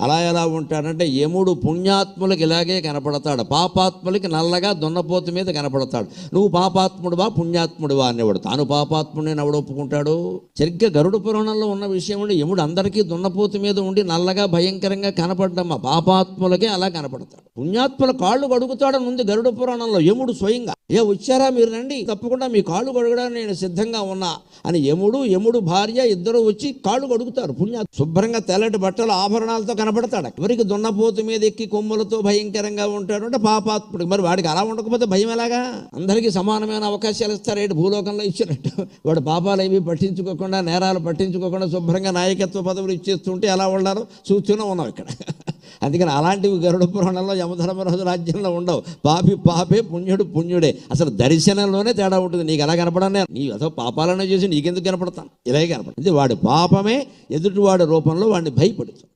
అలా ఎలా ఉంటాడంటే యముడు పుణ్యాత్ములకి ఇలాగే కనపడతాడు. పాపాత్ములకి నల్లగా దున్నపోతు మీద కనపడతాడు. నువ్వు పాపాత్ముడువా పుణ్యాత్ముడువా అనేవాడు. తాను పాపాత్ముడిని ఎవడు ఒప్పుకుంటాడు? సరిగ్గా గరుడ పురాణంలో ఉన్న విషయం ఉండి యముడు అందరికీ దున్నపోతు మీద ఉండి నల్లగా భయంకరంగా కనపడ్డమ్మా. పాపాత్ములకే అలా కనపడతాడు. పుణ్యాత్ముల కాళ్ళు కడుగుతాడని ఉంది గరుడ పురాణంలో. యముడు స్వయంగా ఏ వచ్చారా మీరు రండి తప్పకుండా మీ కాళ్ళు కడగడానికి నేను సిద్ధంగా ఉన్నా అని యముడు యముడు భార్య ఇద్దరు వచ్చి కాళ్ళు కడుగుతారు. పుణ్య శుభ్రంగా తెల్లటి బట్టలు ఆభరణాలతో కనబడతాడు. ఎవరికి దున్నపోతు మీద ఎక్కి కొమ్ములతో భయంకరంగా ఉంటాడు అంటే పాపాత్ముడు. మరి వాడికి అలా ఉండకపోతే భయం ఎలాగా? అందరికీ సమానమైన అవకాశాలు ఇస్తారు. ఏంటి భూలోకంలో ఇచ్చినట్టు? వాడు పాపాలు ఏవి పట్టించుకోకుండా నేరాలు పట్టించుకోకుండా శుభ్రంగా నాయకత్వ పదవులు ఇచ్చేస్తుంటే ఎలా ఉండాలో చూస్తూనే ఉన్నాం ఇక్కడ. అందుకని అలాంటివి గరుడ పురాణంలో యమధర్మరాజు రాజ్యంలో ఉండవు. పాపి పాపే పుణ్యుడు పుణ్యుడే. అసలు దర్శనంలోనే తేడా ఉంటుంది. నీకు ఎలా కనపడనే నీ అసలు పాపాలనే చేసి నీకెందుకు కనపడతాను? ఇలాగే కనపడుతుంది వాడి పాపమే ఎదుటివాడి రూపంలో వాడిని భయపడుతుంది.